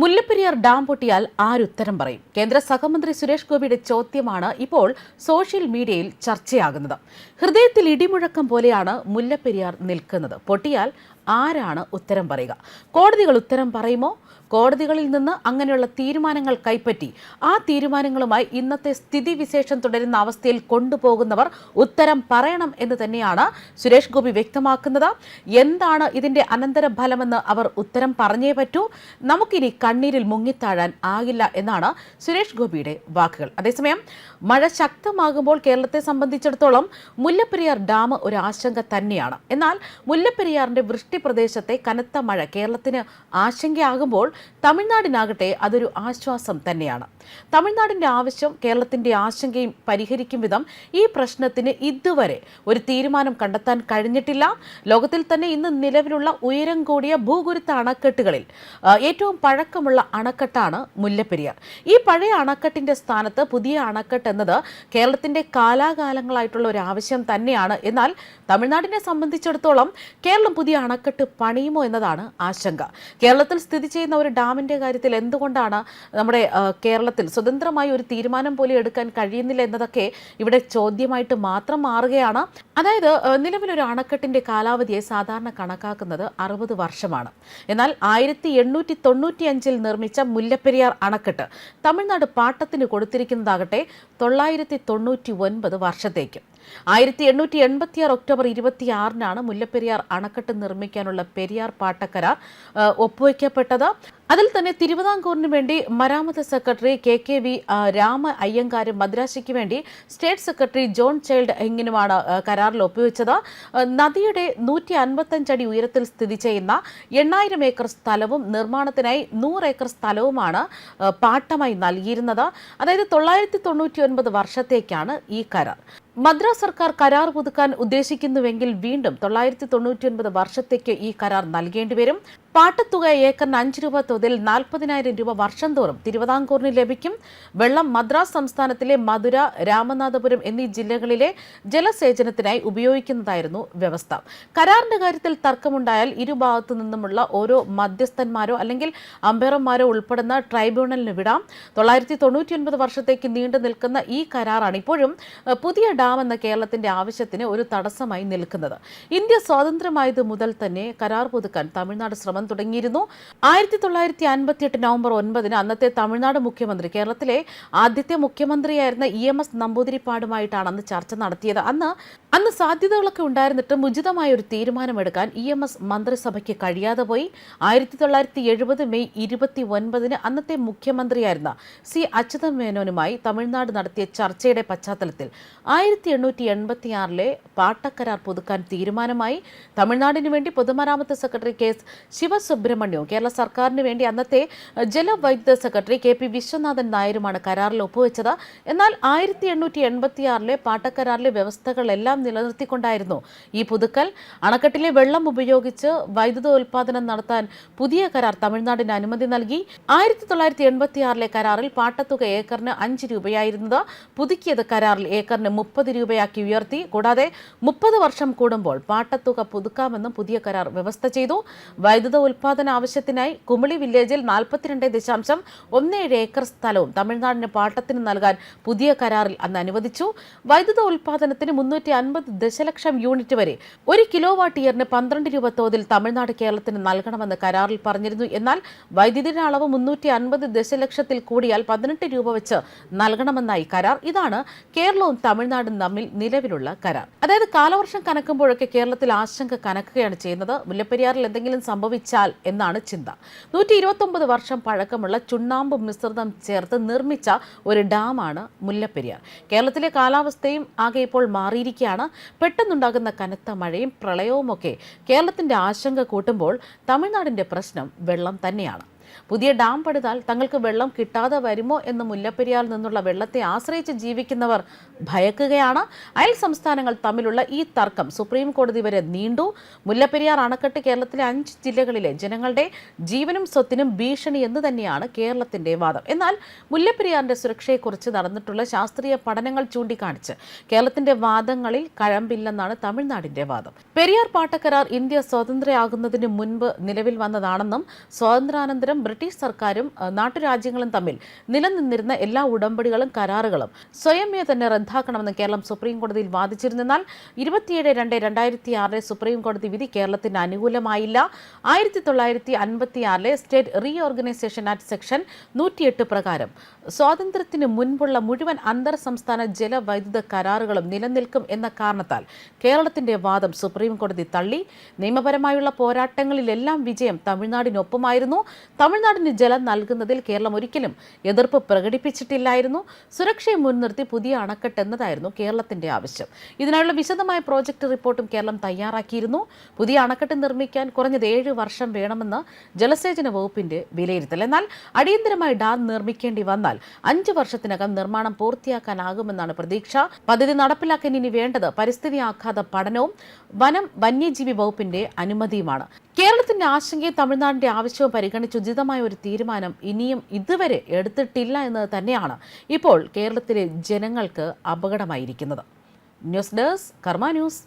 Mullaperiyar dam പൊട്ടിയാൽ ആരുത്തരം പറയും? കേന്ദ്ര സഹമന്ത്രി സുരേഷ് ഗോപിയുടെ ചോദ്യമാണ് ഇപ്പോൾ സോഷ്യൽ മീഡിയയിൽ ചർച്ചയാകുന്നത്. ഹൃദയത്തിൽ ഇടിമുഴക്കം പോലെയാണ് മുല്ലപ്പെരിയാർ നിൽക്കുന്നത്. പൊട്ടിയാൽ ആരാണ് ഉത്തരം പറയുക? കോടതികൾ ഉത്തരം പറയുമോ? കോടതികളിൽ നിന്ന് അങ്ങനെയുള്ള തീരുമാനങ്ങൾ കൈപ്പറ്റി ആ തീരുമാനങ്ങളുമായി ഇന്നത്തെ സ്ഥിതിവിശേഷം തുടരുന്ന അവസ്ഥയിൽ കൊണ്ടുപോകുന്നവർ ഉത്തരം പറയണം എന്ന് തന്നെയാണ് സുരേഷ് ഗോപി വ്യക്തമാക്കുന്നത്. എന്താണ് ഇതിന്റെ അനന്തരഫലമെന്ന് അവർ ഉത്തരം പറഞ്ഞേ പറ്റൂ? നമുക്കിനി കണ്ണീരിൽ മുങ്ങിത്താഴാൻ ആകില്ല എന്നാണ് സുരേഷ് ഗോപിയുടെ വാക്കുകൾ. അതേസമയം മഴ ശക്തമാകുമ്പോൾ കേരളത്തെ സംബന്ധിച്ചിടത്തോളം മുല്ലപ്പെരിയാർ ഡാം ഒരു ആശങ്ക തന്നെയാണ്. എന്നാൽ മുല്ലപ്പെരിയാറിന്റെ വൃഷ്ടി പ്രദേശത്തെ കനത്ത മഴ കേരളത്തിന് ആശങ്കയാകുമ്പോൾ തമിഴ്നാടിനാകട്ടെ അതൊരു ആശ്വാസം തന്നെയാണ്. തമിഴ്നാടിന്റെ ആവശ്യം കേരളത്തിന്റെ ആശങ്കയും പരിഹരിക്കും വിധം ഈ പ്രശ്നത്തിന് ഇതുവരെ ഒരു തീരുമാനം കണ്ടെത്താൻ കഴിഞ്ഞിട്ടില്ല. ലോകത്തിൽ തന്നെ ഇന്ന് നിലവിലുള്ള ഉയരം കൂടിയ ഭൂഗുരുത്ത അണക്കെട്ടുകളിൽ ഏറ്റവും പഴക്കമുള്ള അണക്കെട്ടാണ് മുല്ലപ്പെരിയാർ. ഈ പഴയ അണക്കെട്ടിന്റെ സ്ഥാനത്ത് പുതിയ അണക്കെട്ട് എന്നത് കേരളത്തിന്റെ കാലാകാലങ്ങളായിട്ടുള്ള ഒരു ആവശ്യം തന്നെയാണ്. എന്നാൽ തമിഴ്നാടിനെ സംബന്ധിച്ചിടത്തോളം കേരളം പുതിയ അണക്കെട്ട് പണിയുമോ എന്നതാണ് ആശങ്ക. കേരളത്തിൽ സ്ഥിതി ചെയ്യുന്ന ഒരു ഡാമിന്റെ കാര്യത്തിൽ എന്തുകൊണ്ടാണ് നമ്മുടെ കേരളത്തിൽ സ്വതന്ത്രമായി ഒരു തീരുമാനം പോലും എടുക്കാൻ കഴിയുന്നില്ല എന്നതൊക്കെ ഇവിടെ ചോദ്യമായിട്ട് മാത്രം മാറുകയാണ്. അതായത് നിലവിലൊരു അണക്കെട്ടിന്റെ കാലാവധിയെ സാധാരണ കണക്കാക്കുന്നത് അറുപത് വർഷമാണ്. എന്നാൽ ആയിരത്തി എണ്ണൂറ്റി തൊണ്ണൂറ്റി അഞ്ചിൽ നിർമ്മിച്ച മുല്ലപ്പെരിയാർ അണക്കെട്ട് തമിഴ്നാട് പാട്ടത്തിന് കൊടുത്തിരിക്കുന്നതാകട്ടെ തൊള്ളായിരത്തി തൊണ്ണൂറ്റി ഒൻപത് വർഷത്തേക്ക്. ആയിരത്തി എണ്ണൂറ്റി എൺപത്തിയാറ് ഒക്ടോബർ ഇരുപത്തിയാറിനാണ് മുല്ലപ്പെരിയാർ അണക്കെട്ട് നിർമ്മിക്കാനുള്ള പെരിയാർ പാട്ടക്കരാർ ഒപ്പുവയ്ക്കപ്പെട്ടത് അതിൽ തന്നെ തിരുവിതാംകൂറിന് വേണ്ടി മരാമത്ത് secretary K K V Rama അയ്യങ്കാരും മദ്രാശിക്ക് വേണ്ടി സ്റ്റേറ്റ് സെക്രട്ടറി ജോൺ ചൈൽഡ് എങ്ങിനുമാണ് കരാറിൽ ഒപ്പുവെച്ചത്. നദിയുടെ നൂറ്റി അൻപത്തഞ്ചടി ഉയരത്തിൽ സ്ഥിതി ചെയ്യുന്ന എണ്ണായിരം ഏക്കർ സ്ഥലവും നിർമ്മാണത്തിനായി നൂറ് ഏക്കർ സ്ഥലവുമാണ് പാട്ടമായി നൽകിയിരുന്നത്. അതായത് തൊള്ളായിരത്തി തൊണ്ണൂറ്റി ഒൻപത് വർഷത്തേക്കാണ് ഈ കരാർ. മദ്രാസ് സർക്കാർ കരാർ പുതുക്കാൻ ഉദ്ദേശിക്കുന്നുവെങ്കിൽ വീണ്ടും തൊള്ളായിരത്തി തൊണ്ണൂറ്റിയൊൻപത് വർഷത്തേക്ക് ഈ കരാർ നൽകേണ്ടി വരും. പാട്ടത്തുക ഏക്കറിന് അഞ്ച് രൂപ തോതിൽ നാൽപ്പതിനായിരം രൂപ വർഷം തോറും തിരുവിതാംകൂറിന് ലഭിക്കും. വെള്ളം മദ്രാസ് സംസ്ഥാനത്തിലെ മധുര രാമനാഥപുരം എന്നീ ജില്ലകളിലെ ജലസേചനത്തിനായി ഉപയോഗിക്കുന്നതായിരുന്നു വ്യവസ്ഥ. കരാറിന്റെ കാര്യത്തിൽ തർക്കമുണ്ടായാൽ ഇരുഭാഗത്തു നിന്നുമുള്ള ഓരോ മധ്യസ്ഥന്മാരോ അല്ലെങ്കിൽ അമ്പയർമാരോ ഉൾപ്പെടുന്ന ട്രൈബ്യൂണലിന് വിടാം. തൊള്ളായിരത്തി തൊണ്ണൂറ്റിയൊൻപത് വർഷത്തേക്ക് നീണ്ടു നിൽക്കുന്ന ഈ കരാറാണ് ഇപ്പോഴും പുതിയ എന്ന കേരളത്തിന്റെ ആവശ്യത്തിന് ഒരു തടസ്സമായി നിൽക്കുന്നത്. ഇന്ത്യ സ്വാതന്ത്ര്യമായത് മുതൽ തന്നെ കരാർ പുതുക്കാൻ തമിഴ്നാട് ശ്രമം തുടങ്ങിയിരുന്നു. ആയിരത്തി തൊള്ളായിരത്തി അൻപത്തിയെട്ട് നവംബർ ഒൻപതിന് അന്നത്തെ തമിഴ്നാട് മുഖ്യമന്ത്രി കേരളത്തിലെ ആദ്യത്തെ മുഖ്യമന്ത്രിയായിരുന്ന ഇ എം എസ് നമ്പൂതിരിപ്പാടുമായിട്ടാണ് അന്ന് ചർച്ച നടത്തിയത്. അന്ന് അന്ന് സാധ്യതകളൊക്കെ ഉണ്ടായിരുന്നിട്ടും ഉചിതമായ ഒരു തീരുമാനമെടുക്കാൻ ഇ എം എസ് മന്ത്രിസഭയ്ക്ക് കഴിയാതെ പോയി. ആയിരത്തി തൊള്ളായിരത്തി എഴുപത് മെയ് ഇരുപത്തി ഒൻപതിന് അന്നത്തെ മുഖ്യമന്ത്രിയായിരുന്ന സി അച്യുതൻ മേനോനുമായി തമിഴ്നാട് നടത്തിയ ചർച്ചയുടെ പശ്ചാത്തലത്തിൽ ആയിരത്തി എണ്ണൂറ്റി എൺപത്തിയാറിലെ പാട്ടക്കരാർ പുതുക്കാൻ തീരുമാനമായി തമിഴ്നാടിനു വേണ്ടി പൊതുമരാമത്ത് സെക്രട്ടറി കെ എസ് ശിവസുബ്രഹ്മണ്യവും കേരള സർക്കാരിന് വേണ്ടി അന്നത്തെ ജലവൈദ്യുത സെക്രട്ടറി കെ പി വിശ്വനാഥൻ നായരുമാണ് കരാറിൽ ഒപ്പുവെച്ചത്. എന്നാൽ ആയിരത്തി എണ്ണൂറ്റി എൺപത്തിയാറിലെ പാട്ടക്കരാറിലെ വ്യവസ്ഥകളെല്ലാം നിലനിർത്തിക്കൊണ്ടായിരുന്നു ഈ പുതുക്കൽ. അണക്കെട്ടിലെ വെള്ളം ഉപയോഗിച്ച് വൈദ്യുത ഉൽപാദനം നടത്താൻ പുതിയ കരാർ തമിഴ്നാടിന് അനുമതി നൽകി. ആയിരത്തി തൊള്ളായിരത്തി എൺപത്തിയാറിലെ കരാറിൽ പാട്ടത്തുക ഏക്കറിന് അഞ്ച് രൂപയായിരുന്നത്. പുതുക്കിയത് കരാറിൽ ഏക്കറിന് മുപ്പത് രൂപയാക്കി ഉയർത്തി. കൂടാതെ മുപ്പത് വർഷം കൂടുമ്പോൾ പാട്ടത്തുക പുതുക്കാമെന്നും പുതിയ കരാർ വ്യവസ്ഥ ചെയ്തു. വൈദ്യുത ഉൽപാദന ആവശ്യത്തിനായി കുമിളി വില്ലേജിൽ നാൽപ്പത്തിരണ്ട് ദശാംശം ഒന്നേഴ് ഏക്കർ സ്ഥലവും തമിഴ്നാടിന് പാട്ടത്തിന് നൽകാൻ പുതിയ കരാറിൽ അന്ന് അനുവദിച്ചു. വൈദ്യുത ഉൽപാദനത്തിന് മുന്നൂറ്റി അൻപത് ദശലക്ഷം യൂണിറ്റ് വരെ ഒരു കിലോ വാട്ട് ഇയറിന് പന്ത്രണ്ട് രൂപ തോതിൽ തമിഴ്നാട് കേരളത്തിന് നൽകണമെന്ന് കരാറിൽ പറഞ്ഞിരുന്നു. എന്നാൽ വൈദ്യുതിയുടെ അളവ് മുന്നൂറ്റി അൻപത് ദശലക്ഷത്തിൽ കൂടിയാൽ പതിനെട്ട് രൂപ വെച്ച് നൽകണമെന്നായി കരാർ. ഇതാണ് കേരളവും തമിഴ്നാടും തമ്മിൽ നിലവിലുള്ള കരാർ. അതായത് കാലവർഷം കനക്കുമ്പോഴൊക്കെ കേരളത്തിൽ ആശങ്ക കനക്കുകയാണ് ചെയ്യുന്നത്. മുല്ലപ്പെരിയാറിൽ എന്തെങ്കിലും സംഭവിച്ചാൽ എന്നാണ് ചിന്ത. നൂറ്റി ഇരുപത്തൊമ്പത് വർഷം പഴക്കമുള്ള ചുണ്ണാമ്പ് മിശ്രിതം ചേർത്ത് നിർമ്മിച്ച ഒരു ഡാമാണ് മുല്ലപ്പെരിയാർ. കേരളത്തിലെ കാലാവസ്ഥയും ആകെ ഇപ്പോൾ മാറിയിരിക്കുകയാണ്. പെട്ടെന്നുണ്ടാകുന്ന കനത്ത മഴയും പ്രളയവുമൊക്കെ കേരളത്തിന്റെ ആശങ്ക കൂട്ടുമ്പോൾ തമിഴ്നാടിന്റെ പ്രശ്നം വെള്ളം തന്നെയാണ്. പുതിയ ഡാം പണിതാൽ തങ്ങൾക്ക് വെള്ളം കിട്ടാതെ വരുമോ എന്ന് മുല്ലപ്പെരിയാറിൽ നിന്നുള്ള വെള്ളത്തെ ആശ്രയിച്ച് ജീവിക്കുന്നവർ ഭയക്കുകയാണ്. അയൽ സംസ്ഥാനങ്ങൾ തമ്മിലുള്ള ഈ തർക്കം സുപ്രീം കോടതി വരെ നീണ്ടു. മുല്ലപ്പെരിയാർ അണക്കെട്ട് കേരളത്തിലെ അഞ്ച് ജില്ലകളിലെ ജനങ്ങളുടെ ജീവനും സ്വത്തിനും ഭീഷണി എന്ന് തന്നെയാണ് കേരളത്തിന്റെ വാദം. എന്നാൽ മുല്ലപ്പെരിയാറിന്റെ സുരക്ഷയെക്കുറിച്ച് നടന്നിട്ടുള്ള ശാസ്ത്രീയ പഠനങ്ങൾ ചൂണ്ടിക്കാണിച്ച് കേരളത്തിന്റെ വാദങ്ങളിൽ കഴമ്പില്ലെന്നാണ് തമിഴ്നാടിന്റെ വാദം. പെരിയാർ പാട്ടക്കരാർ ഇന്ത്യ സ്വാതന്ത്ര്യമാകുന്നതിന് മുൻപ് നിലവിൽ വന്നതാണെന്നും സ്വാതന്ത്ര്യാനന്തരം കാലം ബ്രിട്ടീഷ് സർക്കാരും നാട്ടുരാജ്യങ്ങളും തമ്മിൽ നിലനിന്നിരുന്ന എല്ലാ ഉടമ്പടികളും കരാറുകളും സ്വയമേ തന്നെ റദ്ദാക്കണമെന്ന് കേരളം സുപ്രീം കോടതിയിൽ വാദിച്ചിരുന്നാൽ ഇരുപത്തിയേഴ് രണ്ട് രണ്ടായിരത്തി ആറിലെ സുപ്രീം കോടതി വിധി കേരളത്തിന് അനുകൂലമായില്ല. ആയിരത്തി തൊള്ളായിരത്തി അൻപത്തി ആറിലെ state reorganisation act section നൂറ്റിയെട്ട് പ്രകാരം സ്വാതന്ത്ര്യത്തിന് മുൻപുള്ള മുഴുവൻ അന്തർ സംസ്ഥാന ജലവൈദ്യുത കരാറുകളും നിലനിൽക്കും എന്ന കാരണത്താൽ കേരളത്തിന്റെ വാദം സുപ്രീം കോടതി തള്ളി. നിയമപരമായുള്ള പോരാട്ടങ്ങളിലെല്ലാം വിജയം തമിഴ്നാടിനൊപ്പമായിരുന്നു. തമിഴ്നാടിന് ജലം നൽകുന്നതിൽ കേരളം ഒരിക്കലും എതിർപ്പ് പ്രകടിപ്പിച്ചിട്ടില്ലായിരുന്നു. സുരക്ഷയെ മുൻനിർത്തി പുതിയ അണക്കെട്ട് എന്നതായിരുന്നു കേരളത്തിന്റെ ആവശ്യം. ഇതിനായുള്ള വിശദമായ പ്രോജക്റ്റ് റിപ്പോർട്ടും കേരളം തയ്യാറാക്കിയിരുന്നു. പുതിയ അണക്കെട്ട് നിർമ്മിക്കാൻ കുറഞ്ഞത് ഏഴ് വർഷം വേണമെന്ന് ജലസേചന വകുപ്പിന്റെ വിലയിരുത്തൽ. എന്നാൽ അടിയന്തരമായി ഡാം നിർമ്മിക്കേണ്ടി വന്നാൽ അഞ്ച് വർഷത്തിനകം നിർമ്മാണം പൂർത്തിയാക്കാനാകുമെന്നാണ് പ്രതീക്ഷ. പദ്ധതി നടപ്പിലാക്കാൻ ഇനി വേണ്ടത് പരിസ്ഥിതി ആഘാത പഠനവും വനം വന്യജീവി വകുപ്പിന്റെ അനുമതിയുമാണ്. കേരളത്തിന്റെ ആശങ്കയും തമിഴ്നാടിന്റെ ആവശ്യവും പരിഗണിച്ച്. ഉചിതമായ ഒരു തീരുമാനം ഇനിയും ഇതുവരെ എടുത്തിട്ടില്ല എന്നത് തന്നെയാണ് ഇപ്പോൾ കേരളത്തിലെ ജനങ്ങൾക്ക് അപകടമായിരിക്കുന്നത്. News desk Karma news.